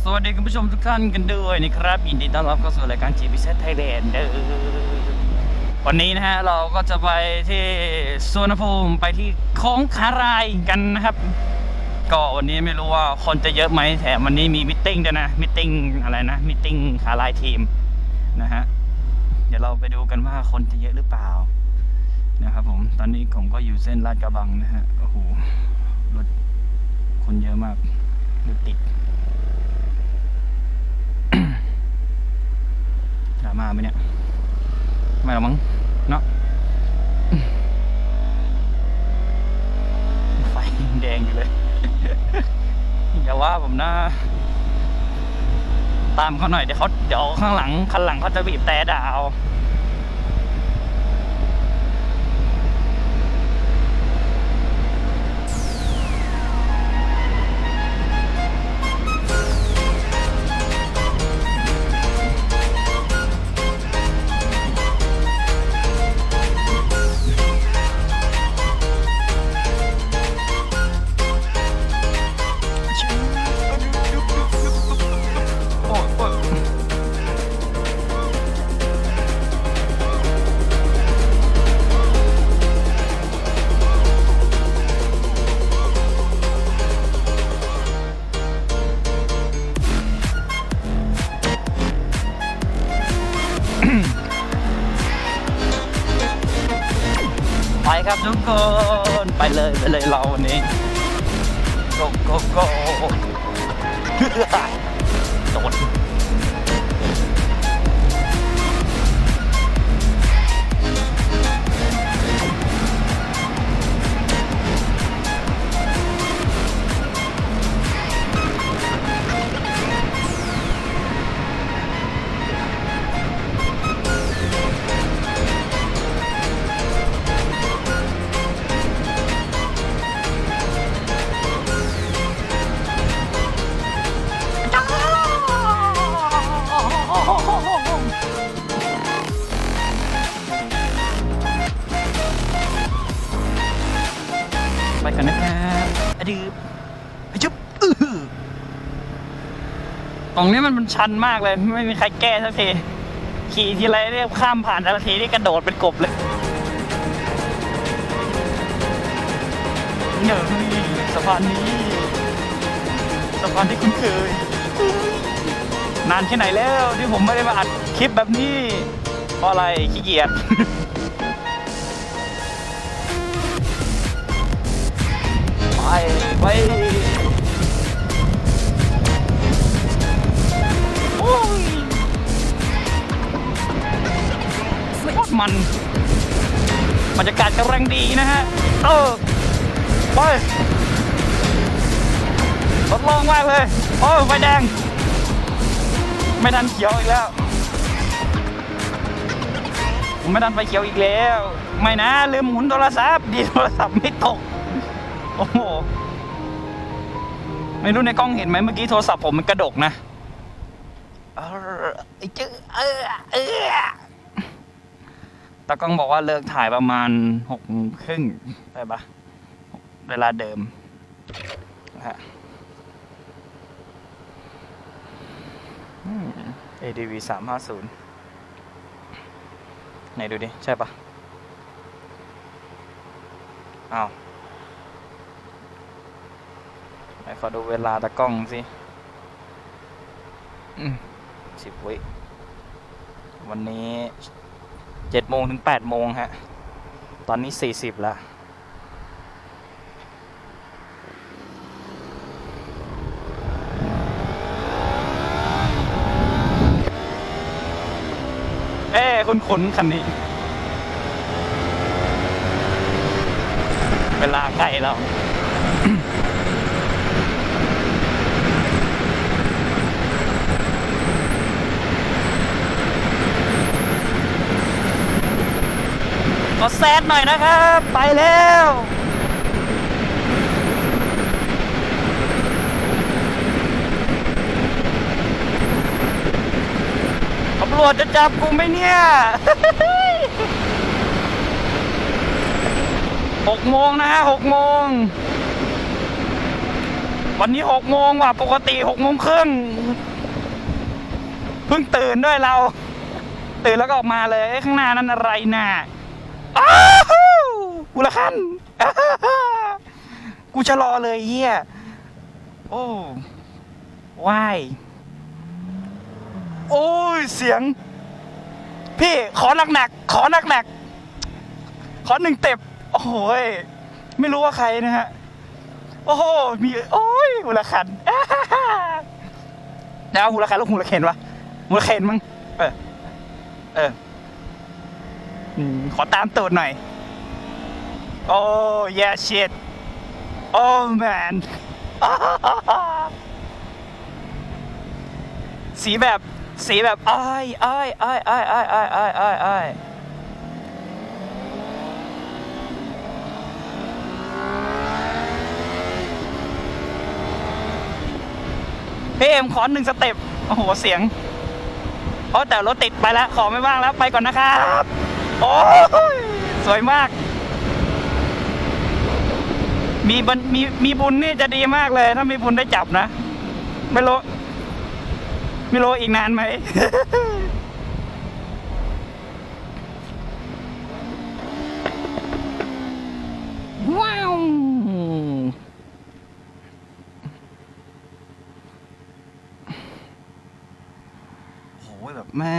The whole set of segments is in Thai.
สวัสดีคุณผู้ชมทุกท่านกันด้วยนะครับยินดีต้อนรับเข้าสู่รายการ GBZ Thailand เด้อวันนี้นะฮะเราก็จะไปที่สุวนภูมิไปที่โค้งคารายกันนะครับ ก็วันนี้ไม่รู้ว่าคนจะเยอะไหมแถมวันนี้มีมิทติ้งด้วยนะมิทติ้งอะไรนะมิทติ้งคารายทีมนะฮะเดี๋ยวเราไปดูกันว่าคนจะเยอะหรือเปล่านะครับผมตอนนี้ผมก็อยู่เส้นลาดกระบังนะฮะโอ้โหรถคนเยอะมากรถติด ดรา มาไหมเนี่ย ไม่หรอกมั้งเนาะไฟแดงอยู่เลย อย่าว่าผมนะ ตามเขาหน่อยเดี๋ยวเขาเดี๋ยวข้างหลังคันหลังเขาจะบีบแต่ด่าเอา ครับทุกคน ไปเลยไปเลยเราวันนี้ go go go โดน ตรงนี้มันมันชันมากเลย ไม่มีใครแก้สักที ขี่ทีไรเรียกข้ามผ่านแต่ละทีนี่กระโดดเป็นกบเลยเนยสะพานนี้สะพานที่คุ้นเคย นานแค่ไหนแล้วที่ผมไม่ได้มาอัดคลิปแบบนี้ เพราะอะไรขี้เกียจไปไป มันบรรยากาศกำลังดีนะฮะ เออ ไปรถลองมากเลย โอ้ไฟแดง ไม่ทันเขียวอีกแล้วผมไม่ทันไฟเขียวอีกแล้ว ไม่นะ ลืมหมุนโทรศัพท์ ดีโทรศัพท์ไม่ตก โอ้โห ไม่รู้ในกล้องเห็นไหมเมื่อกี้โทรศัพท์ผมมันกระดกนะ เออไอ้เจ้เออเออ ตากล้องบอกว่าเลิกถ่ายประมาณหกโมงครึ่งได้ปะเวลาเดิมนะฮะอืม ADV สามห้าศูนย์ไหนดูดิ ใช่ปะอ้าวไหนขอดูเวลาตะกล้องสิสิบวิ วันนี้ เจ็ดโมงถึงแปดโมงฮะ ตอนนี้สี่สิบแล้ว เอ้คุณขนคันนี้ เวลาใกล้แล้ว ก็แซดหน่อยนะครับ ไปแล้วตำรวจจะจับกูไหมเนี่ยหกโมงนะฮะหกโมง วันนี้หกโมงว่ะ ปกติหกโมงครึ่งเพิ่งตื่นด้วยเรา ตื่นแล้วก็ออกมาเลยข้างหน้านั้นอะไรน่ะ อ้าวกูละคันอ้าวกูชะลอเลยเฮียโอ้วายโอ้ยเสียง พี่ขอหนักๆขอหนักๆขอหนึ่งเต็บโอ้ยไม่รู้ว่าใครนะฮะ โอ้โหมีโอ้ยหูละคันแล้วหูละคันแล้วหูละเข็นวะหูละเข็นมั้งเออเออ ขอตามตูดหน่อย โอ้ yeah shit โอ้ man สีแบบสีแบบอ้ายอ้ายอ้ายอ้ายอ้ายอ้ายอ้ายอ้ายอ้ายพี่เอ็มขอหนึ่งสเต็ป โอ้โห เสียง โอ้แต่รถติดไปแล้ว ขอไม่ว่างแล้ว ไปก่อนนะครับ โอ้ยสวยมาก มีบุญมีมีบุญนี่จะดีมากเลย ถ้ามีบุญได้จับนะ ไม่รู้ไม่รู้อีกนานไหม ว้าวโอ้ยแบบแม่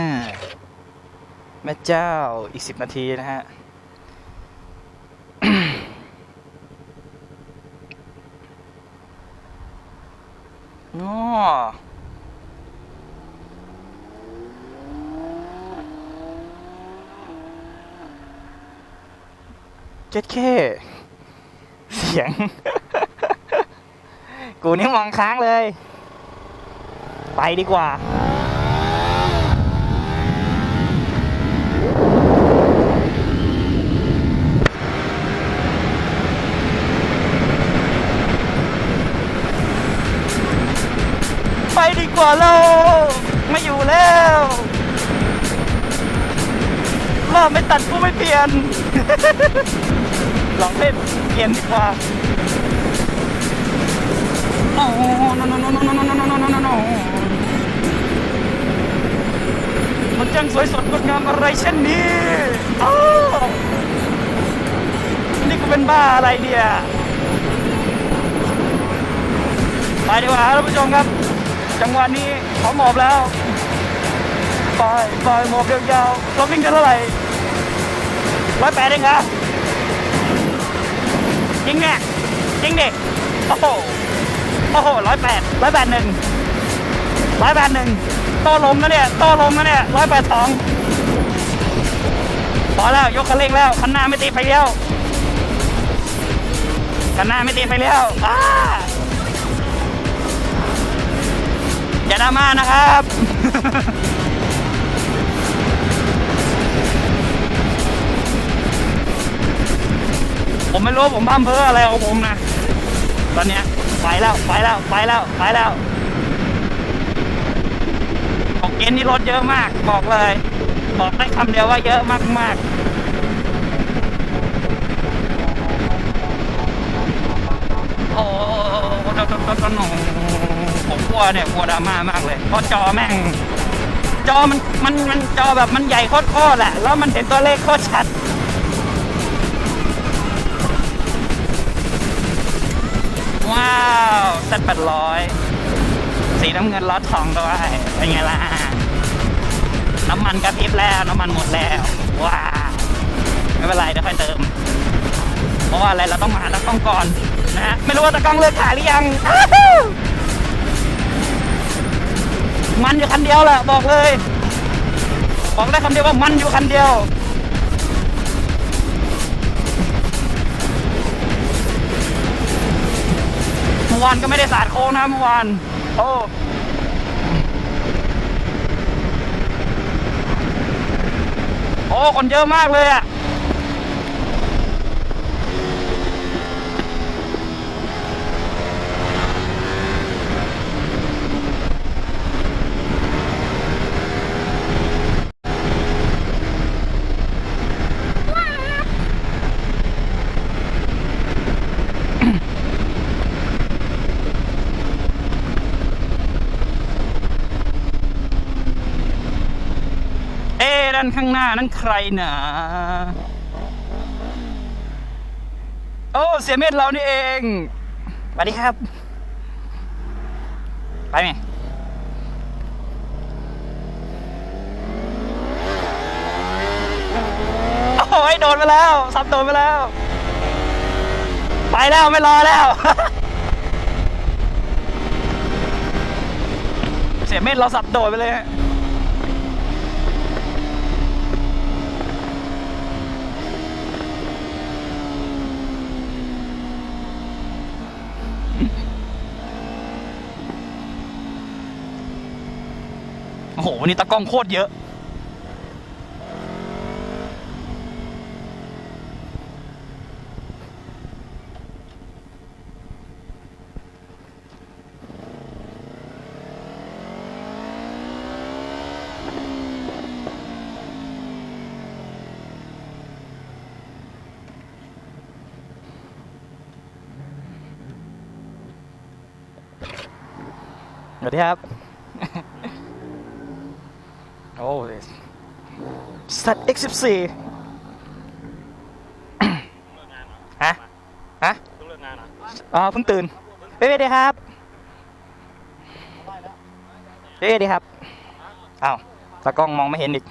แม่เจ้าอีกสิบนาทีนะฮะอ๋อเจ็ดเคเสียง กูนี่มองค้างเลย ไปดีกว่า ไปดี กว่าเราไม่อยู่แล้วรอบไม่ตัดกูไม่เปลี่ยน ลองเล่นเปลี่ยนดีกว่าโอ้โนโนนนนนนนนนมันจังสวยสดงดงามอะไรเช่นนี้นี่กูเป็นบ้าอะไรเนี่ย ไปดีกว่าท่านผู้ชมครับ จังหวะนี้เขาหมอบแล้วปล่อยปล่อยหมอบยาวๆเราวิ่งกันเท่าไหร่ร้อยแปดเองครับยิงเนี่ยิงดิโอ้โหโอ้โหร้อยแปดร้อยแปดหนึ่งร้อยแปดหนึ่งโตลงนะเนี่ยโตลงนะเนี่ยร้อยแปดสองพอแล้วยกคันเร่งแล้วคันหน้าไม่ตีไฟเลี้ยวคันหน้าไม่ตีไฟเลี้ยวอ้า อย่าดราม่านะครับ ผมไม่รู้ผมพัมเพออะไรของผมนะ ตอนเนี้ยไปแล้วไปแล้วไปแล้วไปแล้วของเกณฑ์นี่รถเยอะมาก บอกเลย บอกได้คำเดียวว่าเยอะมากมากๆโอ้โห ผมกลัวเนี่ยกลัวดราม่ามากเลยเพราะจอแม่ง จอมันมันมันจอแบบมันใหญ่โคตรๆแหละ แล้วมันเห็นตัวเลขโคตรชัดว้าวเซ็ตแปดร้อยสีน้ำเงินล้อทองด้วยเป็นไงล่ะ น้ำมันกระพริบแล้ว น้ำมันหมดแล้ว ว้าไม่เป็นไรเดี๋ยวค่อยเติม เพราะว่าอะไรเราต้องมาหาตะกล้องก่อนนะฮะไม่รู้ว่าตะกล้องเลิกถ่ายหรือยัง มันอยู่คันเดียวแหละบอกเลยบอกได้คำเดียวว่ามันอยู่คันเดียวเมื่อวานก็ไม่ได้สาดโค้งนะเมื่อวานโอ้โอ้คนเยอะมากเลยอะ น้านั้นใครหนาโอ้เสียเม็ดเรานี่เองสวัสดีครับ ไปไหมโอ้ยโดนไปแล้วซับโดนไปแล้ว ไปแล้วไม่รอแล้ว เสียเม็ดเราสับโดดไปเลยฮะ วันนี้ตะกล้องโคตรเยอะ สวัสดีครับ อ้ยสัตว์ X14 ฮะ ฮะต้องเลิกงานนะอ๋อเพิ่งตื่นเป๊ะดีครับเป๊ะดีครับ อ้าวตากล้องมองไม่เห็นอีก